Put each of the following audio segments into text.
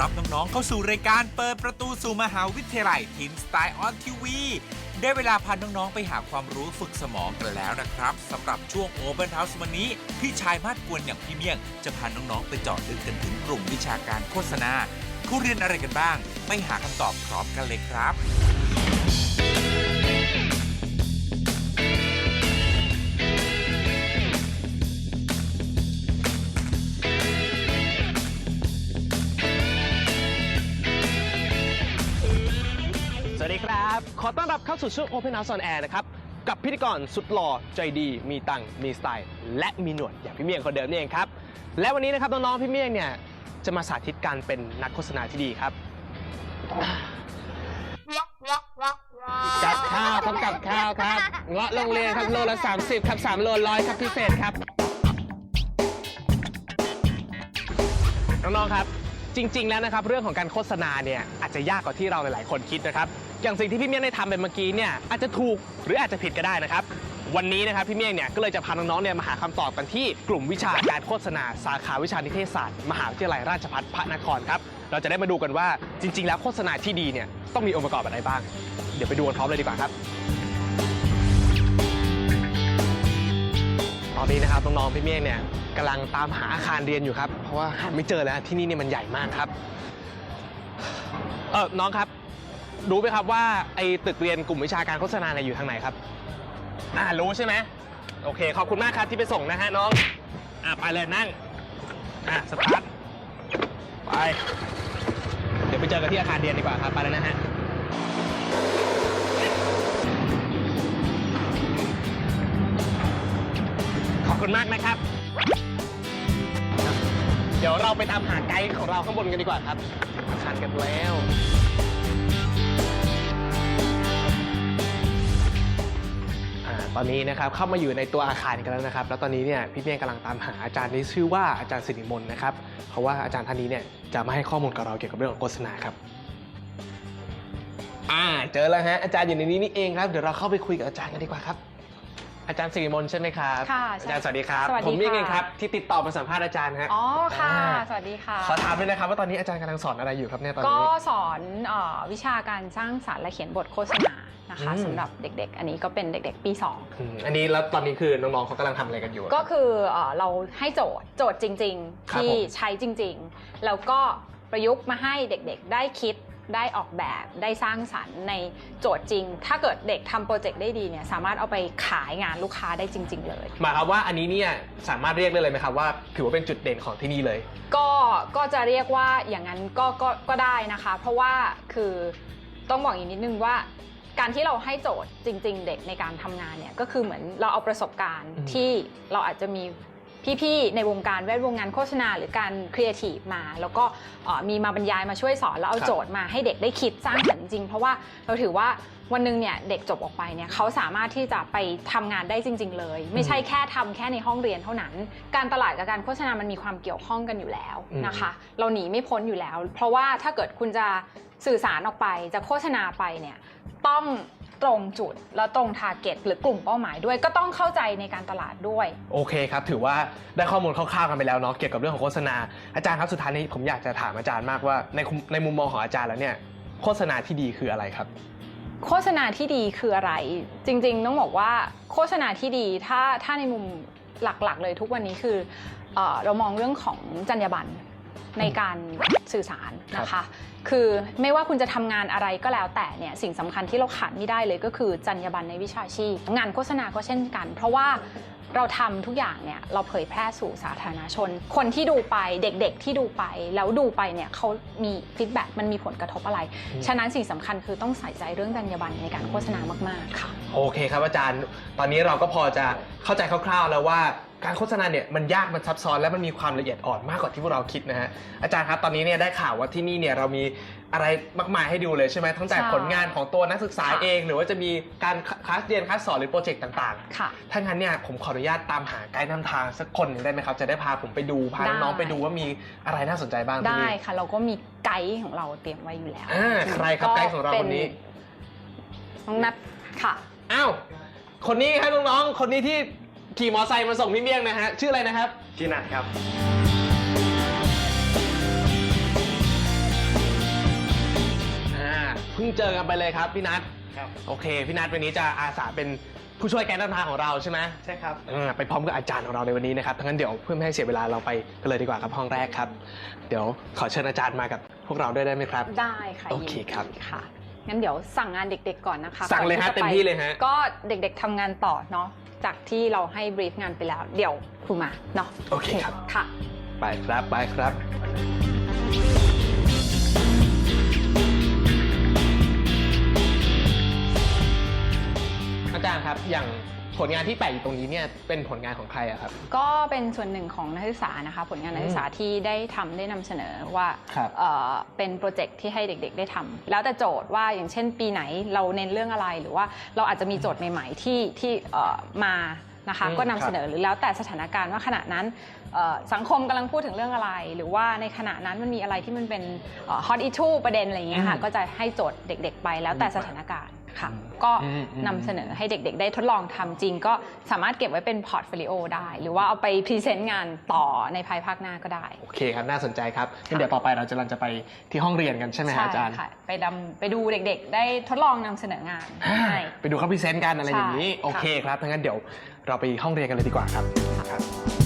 รับน้องๆเข้าสู่รายการเปิดประตูสู่มหาวิทยาลัยทีนสไตล์ออนทีวีได้เวลาพาน้องๆไปหาความรู้ฝึกสมองกันแล้วนะครับสำหรับช่วง Open House วันนี้ พี่ชายมาดกวนอย่างพี่เมี่ยง จะพาน้องๆไปเจาะลึกกันถึงกลุ่มวิชาการโฆษณาเขาเรียนอะไรกันบ้าง ไปหาคำตอบพร้อมกันเลยครับ วัสดีครับ ขอต้อนรับเข้าสู่ช่วง Open House on Air นะครับ กับพิธีกรสุดหล่อใจดีมีตังค์มีสไตล์ และมีหนวดอย่างพี่เมียงคนเดิมนี่เองครับ และวันนี้นะครับน้องๆพี่เมียงเนี่ยจะมาสาธิตการเป็นนักโฆษณาที่ดีครับกับข้าวครับกับข้าวครับเงาะโรงเรียนครับโลละ 30 ครับ3โลร้อยครับพิเศษครับ น้องๆครับจริง ๆ แล้วนะครับ เรื่องของการโฆษณาเนี่ยอาจจะยากกว่าที่เราหลาย ๆ คนคิดนะครับ อย่างสิ่งที่พี่เมี่ยงได้ทำไปเมื่อกี้เนี่ยอาจจะถูกหรืออาจจะผิดก็ได้นะครับ วันนี้นะครับพี่เมี่ยงเนี่ยก็เลยจะพาน้องๆเนี่ยมาหาคำตอบกันที่กลุ่มวิชาการโฆษณาสาขาวิชานิเทศศาสตร์มหาวิทยาลัยราชภัฏพระนครครับเราจะได้มาดูกันว่าจริง ๆ แล้วโฆษณาที่ดีเนี่ยต้องมีองค์ประกอบอะไรบ้าง เดี๋ยวไปดูกันพร้อมเลยดีกว่าครับ ตอนนี้นะครับน้องๆพี่เมี่ยงเนี่ยกำลังตามหาอาคารเรียนอยู่ครับเพราะว่าหาไม่เจอแล้วที่นี่เนี่ยมันใหญ่มากครับเออน้องครับ รู้ไหมครับว่าไอ้ตึกเรียนกลุ่มวิชาการโฆษณาเนี่ยอยู่ทางไหนครับ อ่ารู้ใช่ไหมโอเค ขอบคุณมากครับที่ไปส่งนะฮะน้อง อ่าไปเลยนั่ง อ่าสตาร์ท ไป เดี๋ยวไปเจอกันที่อาคารเรียนดีกว่าครับ ไปแล้วนะฮะขอบคุณมากนะครับ เดี๋ยวเราไปตามหาไกด์ของเราข้างบนกันดีกว่าครับอาคารกันแล้ว ตอนนี้นะครับเข้ามาอยู่ในตัวอาคารกันแล้วนะครับ แล้วตอนนี้เนี่ยพี่เมี่ยงกำลังตามหาอาจารย์ที่ชื่อว่าอาจารย์สิริมนนะครับเพราะว่าอาจารย์ท่านนี้เนี่ยจะมาให้ข้อมูลกับเราเกี่ยวกับเรื่องของโฆษณาครับอ่าเจอแล้วฮะอาจารย์อยู่ในนี้นี่เองครับเดี๋ยวเราเข้าไปคุยกับอาจารย์กันดีกว่าครับ อาจารย์สิริมนใช่ไหมครับค่ะอาจารย์สวัสดีครับสวัสดีผมเมี่ยงเองค่ะครับที่ติดต่อมาสัมภาษณ์อาจารย์ฮะ อ๋อค่ะ อ่า สวัสดีค่ะ ขอถามด้วยนะครับว่าตอนนี้อาจารย์กำลังสอนอะไรอยู่ครับเนี่ยตอนก็นี้ สอนเอ่อวิชาการสร้างสรรค์และเขียนบทโฆษณา นะคะอืมสำหรับเด็กๆ อันนี้ก็เป็นเด็กๆ ปีอืมอันนี้แล้วตอนนี้คือน้องๆเขากำลังทำอะไรกันอยู่อะ2ก็คือเอ่อเราให้โจทย์โจทย์จริง ๆ ครับที่ผม ใช้จริง ๆ แล้วก็ประยุกต์มาให้เด็กๆ ได้คิดได้ออกแบบได้สร้างสรรค์ในโจทย์จริง ถ้าเกิดเด็กทำโปรเจกต์ได้ดีเนี่ยสามารถเอาไปขายงานลูกค้าได้จริง ๆ เลย หมายความว่าอันนี้เนี่ยสามารถเรียกได้เลยไหมครับว่าถือว่าเป็นจุดเด่นของที่นี่เลย ก็ก็จะเรียกว่าอย่างนั้นก็ก็ก็ได้นะคะ เพราะว่าคือต้องบอกอีกนิดนึงว่า การที่เราให้โจทย์จริง ๆ เด็กในการทำงานเนี่ยก็คือเหมือนเราเอาประสบการณ์อืมที่เราอาจจะมี พี่ๆในวงการแวดวงงานโฆษณาหรือการครีเอทีฟมา แล้วก็เอ่อมีมาบรรยายมาช่วยสอนแล้วเอาโจทย์มาให้เด็กได้คิดสร้างสรรค์จริงๆเพราะว่าเราถือว่าวันหนึ่งเนี่ยเด็กจบออกไปเนี่ยเขาสามารถที่จะไปทำงานได้จริง ๆ เลย ไม่ใช่แค่ทำแค่ในห้องเรียนเท่านั้น การตลาดกับการโฆษณามันมีความเกี่ยวข้องกันอยู่แล้วนะคะ เราหนีไม่พ้นอยู่แล้ว เพราะว่าถ้าเกิดคุณจะสื่อสารออกไปจะโฆษณาไปเนี่ยต้อง ตรงจุด แล้วตรงทาร์เก็ตหรือกลุ่มเป้าหมายด้วยก็ต้องเข้าใจในการตลาดด้วย โอเคครับ ถือว่าได้ข้อมูลคร่าวๆกันไปแล้วเนาะเกี่ยวกับเรื่องของโฆษณาอาจารย์ครับสุดท้ายนี้ผมอยากจะถามอาจารย์มากว่าในคุในมุมมองของอาจารย์แล้วเนี่ยโฆษณาที่ดีคืออะไรครับ โฆษณาที่ดีคืออะไร จริงๆต้องบอกว่าโฆษณาที่ดีถ้าถ้าในมุมหลักๆ เลยทุกวันนี้คือเออเรามองเรื่องของจรรยาบรรณ ในการสื่อสารนะคะ คือไม่ว่าคุณจะทำงานอะไรก็แล้วแต่เนี่ยสิ่งสำคัญที่เราขาดไม่ได้เลยก็คือจรรยาบรรณในวิชาชีพ งานโฆษณาก็เช่นกัน เพราะว่าเราทำทุกอย่างเนี่ยเราเผยแพร่สู่สาธารณชน คนที่ดูไปเด็กๆที่ดูไป แล้วดูไปเนี่ยเขามีฟีดแบ็กมันมีผลกระทบอะไรอืมฉะนั้นสิ่งสำคัญคือต้องใส่ใจเรื่องจรรยาบรรณในการโฆษณามากๆค่ะ โอเคครับอาจารย์ ตอนนี้เราก็พอจะเข้าใจคร่าวๆแล้วว่า การโฆษณาเนี่ยมันยากมันซับซ้อนและมันมีความละเอียดอ่อนมากกว่าที่พวกเราคิดนะฮะอาจารย์ครับตอนนี้เนี่ยได้ข่าวว่าที่นี่เนี่ยเรามีอะไรมากมายให้ดูเลยใช่ไหมทั้งแต่ใช่ผลงานของตัวนักศึกษาค่ะเอง หรือว่าจะมีการคลาสเรียนคลาสสอนหรือโปรเจกต์ต่างๆค่ะถ้างั้นเนี่ยผมขออนุญาตตามหาไกด์นำทางสักคนหนึ่งได้ไหมครับจะได้พาผมไปดูพาได้น้องๆไปดูว่ามีอะไรน่าสนใจบ้างที่ได้นี่ค่ะ เราก็มีไกด์ของเราเตรียมไว้อยู่แล้วอ่าใครครับไกด์ของเราคนนี้น้องนัทค่ะอ้าวคนนี้ครับน้องๆคนนี้ที่ ขี่มอไซค์มาส่งพี่เมี่ยงนะฮะ ชื่ออะไรนะครับ ชื่อนัทครับเพิ่งเจอกันไปเลยครับพี่นัท ครับ โอเค พี่นัทวันนี้จะอาสาเป็นผู้ช่วยแกนนำทางของเราใช่ไหมใช่ครับ อ่าไปพร้อมกับอาจารย์ของเราในวันนี้นะครับทั้างนั้นเดี๋ยวเพื่อไม่ให้เสียเวลาเราไปกันเลยดีกว่าครับห้องแรกครับ เดี๋ยวขอเชิญอาจารย์มากับพวกเราด้วยได้ไหมครับ ได้ค่ะโอเคยินดีครับ ค่ะ งั้นเดี๋ยวสั่งงานเด็กๆก่อนนะคะสั่งเลยฮะก่อนจเต็มที่เลยฮะ ก็เด็กๆทำงานต่อเนาะจากที่เราให้บรีฟงานไปแล้ว เดี๋ยวครูมาเนาะโอเคครับ ค่ะ ไปครับไปครับ อาจารย์ครับอย่าง ผลงานที่แปะอยู่ตรงนี้เนี่ยเป็นผลงานของใครอะครับ ก็เป็นส่วนหนึ่งของนักศึกษานะคะ ผลงานนักศึกษาที่ได้ทำได้นำเสนอว่าครับเอ่อเป็นโปรเจกต์ที่ให้เด็กๆ ได้ทำแล้วแต่โจทย์ว่าอย่างเช่น ปีไหนเราเน้นเรื่องอะไรหรือว่าเราอาจจะมีโจทย์ใหม่ๆที่ที่เอ่อมานะคะอืมก็นำเสนอหรือแล้วแต่สถานการณ์ว่าขณะนั้นเอ่อสังคมกำลังพูดถึงเรื่องอะไร หรือว่าในขณะนั้นมันมีอะไรที่มันเป็นฮอตอิชูประเด็นอะไรอย่างเงี้ยค่ะก็จะให้โจทย์เด็ก ๆ ไปแล้วแต่สถานการณ์ ค่ะ ก็อืมอืมนำเสนอให้เด็กๆ ได้ทดลองทำจริง ก็สามารถเก็บไว้เป็นพอร์ตโฟลิโอได้ หรือว่าเอาไปพรีเซนต์งานต่อในภายภาคหน้าก็ได้ โอเคครับ น่าสนใจครับงั้นเดี๋ยวต่อไปเราจะรันจะไปที่ห้องเรียนกันใช่ไหมฮะอาจารย์ค่ะไปดำไปดูเด็กๆ ได้ทดลองนำเสนองานอ่าใช่ไปดูเขาพรีเซนต์กันอะไรอย่างนี้ใช่โอเคครับทั้างนั้นเดี๋ยวเราไปห้องเรียนกันเลยดีกว่าครับ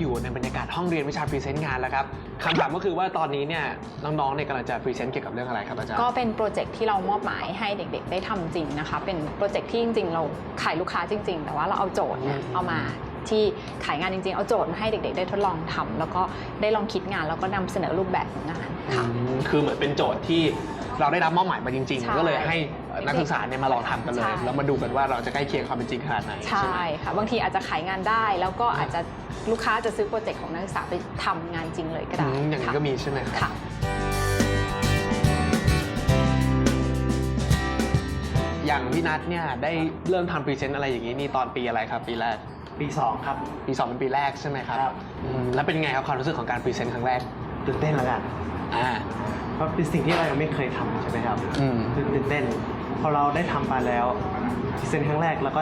อยู่ในบรรยากาศห้องเรียนวิชาพรีเซนต์งานแล้วครับคำถามก็คือว่าตอนนี้เนี่ยน้องๆเนี่ยกำลังจะพรีเซนต์เกี่ยวกับเรื่องอะไรครับอาจารย์ ก็เป็นโปรเจกต์ที่เรามอบหมายให้เด็ก ๆ ได้ทำจริงนะคะ เป็นโปรเจกต์ที่จริง ๆ เราขายลูกค้าจริง ๆ แต่ว่าเราเอาโจทย์เนี่ยอืมเอามาที่ขายงานจริง ๆ เอาโจทย์มาให้เด็ก ๆ ได้ทดลองทำแล้วก็ได้ลองคิดงานแล้วก็นำเสนอรูปแบบของงานค่ะ อืมคือเหมือนเป็นโจทย์ที่เราได้รับมอบหมายมาจริงใช่ ๆ ก็เลยให้ นักศึกษาเนี่ยมาลองทำกันเลย ใช่ แล้วมาดูกันว่าเราจะใกล้เคียงความเป็นจริงขนาดไหนใช่ไหม ค่ะ บางทีอาจจะขายงานได้ แล้วก็อาจจะลูกค้าจะซื้อโปรเจกต์ของนักศึกษาไปทำงานจริงเลยก็อืได้มอย่างนี้ค่ะ ก็มีใช่ไหมครับ ค่ะ อย่างพี่นัทเนี่ยได้เริ่มทำพรีเซนต์อะไรอย่างนี้นี่ตอนปีอะไรครับ ปีแรก ปี2ครับ ปีสองเป็นปีแรกใช่ไหมครับครับ อืมแล้วเป็นไงครับความรู้สึกของการพรีเซนต์ครั้งแรก ตื่นเต้นแล้วกันอ่า เพราะเป็นสิ่งที่เรายังไม่เคยทำใช่ไหมครับอืม ตื่นเต้น พอเราได้ทำไปแล้วเซ็นครั้งแรกแล้วก็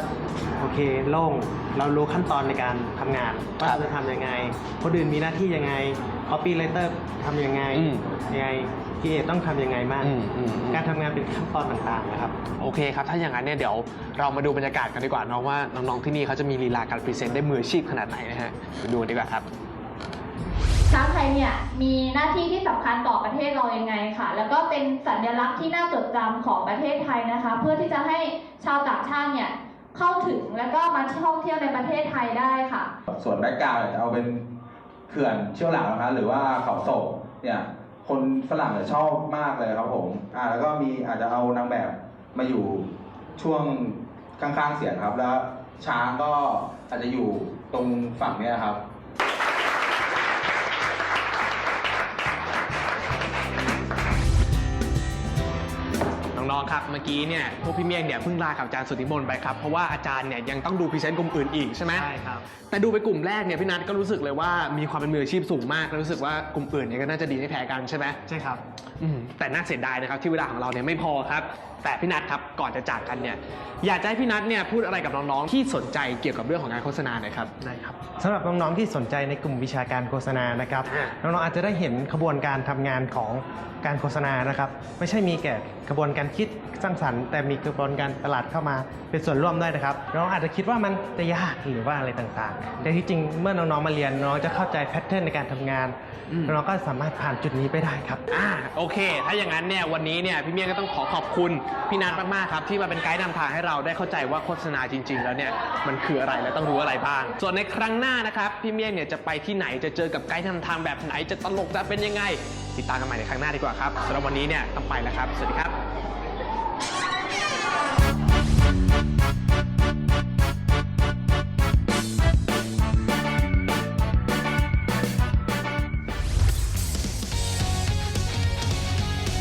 โอเคโล่งเรารู้ขั้นตอนในการทำงานว่าเราจะทำยังไงคนอื่นมีหน้าที่ยังไง copywriter ทำยังไงอืมยังไง create ต้องทำยังไงบ้างอืมอืมอืมการทำงานเป็นขั้นตอนต่างๆนะครับโอเคครับ ถ้าอย่างนั้นเนี่ยเดี๋ยวเรามาดูบรรยากาศกันดีกว่าเน้องว่าน้องๆที่นี่เขาจะมีลีลาการพรีเซนต์ได้มืออาชีพขนาดไหนนะฮะไปดูดีกว่าครับ ช้างไทยเนี่ยมีหน้าที่ที่สำคัญต่อประเทศเรายังไงค่ะ แล้วก็เป็นสัญลักษณ์ที่น่าจดจำของประเทศไทยนะคะ เพื่อที่จะให้ชาวต่างชาติเนี่ยเข้าถึงแล้วก็มาท่องเที่ยวในประเทศไทยได้ค่ะ ส่วนแบ็กกราวด์จะเอาเป็นเขื่อนเชี่ยวหลาวนะคะหรือว่าเขาโศกเนี่ยคนฝรั่งเนี่ยชอบมากเลยครับผมอ่าแล้วก็มีอาจจะเอานางแบบมาอยู่ช่วงข้างๆเสียงครับแล้วช้างก็อาจจะอยู่ตรงฝั่งเนี้ยครับ น้องๆครับเมื่อกี้เนี่ยพวกพี่เมียงเนี่ยเพิ่งลากับอาจารย์สุทธิมนต์ไปครับ เพราะว่าอาจารย์เนี่ยยังต้องดูพรีเซนต์กลุ่มอื่นอีกใช่ไหมใช่ครับ แต่ดูไปกลุ่มแรกเนี่ยพี่นัทก็รู้สึกเลยว่ามีความเป็นมืออาชีพสูงมากแล้วรู้สึกว่ากลุ่มอื่นเนี่ยก็น่าจะดีไม่แพ้กันใช่ไหมใช่ครับ อืมแต่น่าเสียดายนะครับที่เวลาของเราเนี่ยไม่พอครับแต่พี่นัทครับก่อนจะจากกันเนี่ยอยากจะให้พี่นัทเนี่ยพูดอะไรกับน้องๆที่สนใจเกี่ยวกับเรื่องของการโฆษณาหน่อยครับได้ครับ สำหรับน้องๆที่สนใจในกลุ่มวิชาการโฆษณานะครับ อ่า น้องๆอาจจะได้เห็นขบวนการทำงานของการโฆษณานะครับ ไม่ใช่มีแค่กระบวนการคิดสร้างสรรค์ แต่มีกระบวนการตลาดเข้ามาเป็นส่วนร่วมด้วยนะครับ น้องอาจจะคิดว่ามันจะยากหรือว่าอะไรต่างๆ แต่ที่จริงเมื่อน้องๆมาเรียนน้องจะเข้าใจแพทเทิร์นในการทำงานอืม น้องก็สามารถผ่านจุดนี้ไปได้ครับ อ่าโอเค ถ้าอย่างนั้นเนี่ยวันนี้เนี่ยพี่เมียงก็ต้องขอขอบคุณพี่นัทมากๆครับที่มาเป็นไกด์นำทางให้เราได้เข้าใจว่าโฆษณาจริง ๆ แล้วเนี่ยมันคืออะไรและต้องรู้อะไรบ้าง ส่วนในครั้งหน้านะครับพี่เมียงเนี่ยจะไปที่ไหนจะเจอกับไกด์นำทางแบบไหนจะตลกจะเป็นยังไง ติดตามกันใหม่ในครั้งหน้าดีกว่าครับสำหรับวันนี้เนี่ยต้องไปแล้วครับ สวัสดีครับ